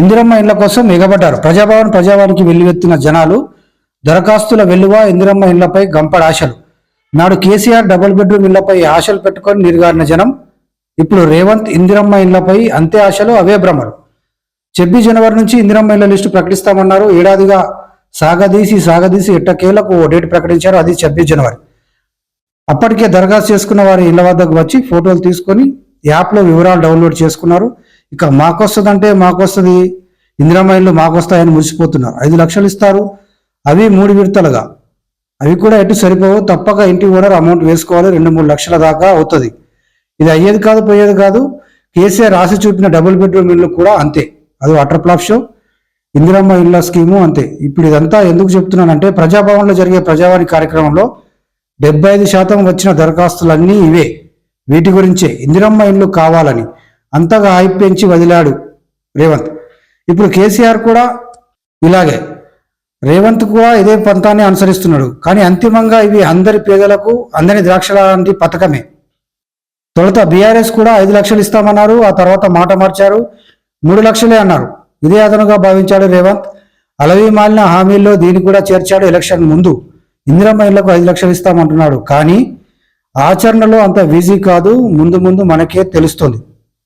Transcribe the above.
ఇందిరమ్మ ఇండ్ల కోసం ఎగబడ్డారు. ప్రజాభవన్ ప్రజావానికి వెల్లువెత్తిన జనాలు దరఖాస్తుల వెల్లువ ఇందిరమ్మ ఇళ్ళపై గంపడ ఆశలు నాడు కేసీఆర్ డబుల్ బెడ్రూమ్ ఇళ్ళపై ఆశలు పెట్టుకొని నిర్గారిన జనం. ఇప్పుడు రేవంత్ ఇందిరమ్మ ఇళ్ళపై అంతే ఆశలు అవే భ్రమలు. చెబ్బి జనవరి నుంచి ఇందిరమ్మ ఇళ్ళ లిస్టు ప్రకటిస్తామన్నారు. ఏడాదిగా సాగదీసి సాగదీసి ఎట్టకేలకు ఓ డేట్ ప్రకటించారు. అది చెబ్బి జనవరి. అప్పటికే దరఖాస్తు చేసుకున్న వారి ఇళ్ళ వద్దకు వచ్చి ఫోటోలు తీసుకొని యాప్లో వివరాలు డౌన్లోడ్ చేసుకున్నారు. ఇక మాకొస్తుందంటే మాకొస్తుంది ఇందిరమ్మ ఇల్లు మాకొస్తాయని మురిసిపోతున్నారు ఐదు లక్షలు ఇస్తారు అవి మూడు విడతలుగా. అవి కూడా ఎటు సరిపోవు తప్పక ఇంటి ఓనర్ అమౌంట్ వేసుకోవాలి రెండు మూడు లక్షల దాకా అవుతుంది. ఇది అయ్యేది కాదు పోయేది కాదు కేసీఆర్ రాసి చూపిన డబుల్ బెడ్రూమ్ ఇల్లు కూడా అంతే. అది వాటర్ ప్లాప్ షో. ఇందిరమ్మ ఇళ్ళ స్కీము అంతే. ఇప్పుడు ఇదంతా ఎందుకు చెప్తున్నానంటే ప్రజాభవన్లో జరిగే ప్రజావాణి కార్యక్రమంలో డెబ్బై ఐదు శాతం వచ్చిన దరఖాస్తులన్నీ ఇవే. వీటి గురించే. ఇందిరమ్మ ఇల్లు కావాలని. అంతగా హైప్ పెంచి వదిలాడు రేవంత్. ఇప్పుడు కేసీఆర్ కూడా ఇలాగే. రేవంత్ కూడా ఇదే పంతాన్ని అనుసరిస్తున్నాడు. కానీ అంతిమంగా ఇవి అందరి పేదలకు అందని ద్రాక్ష లాంటి పథకమే. తొలుత బీఆర్ఎస్ కూడా ఐదు లక్షలు ఇస్తామన్నారు ఆ తర్వాత మాట మార్చారు మూడు లక్షలే అన్నారు. ఇదే అదనుగా భావించాడు రేవంత్. అలవి మాలిన హామీల్లో దీన్ని కూడా చేర్చాడు ఎలక్షన్ ముందు. ఇందిరమ్మ ఇళ్ళకు ఐదు లక్షలు ఇస్తామంటున్నాడు. కానీ ఆచరణలో అంత ఈజీ కాదు ముందు ముందు మనకే తెలుస్తుంది.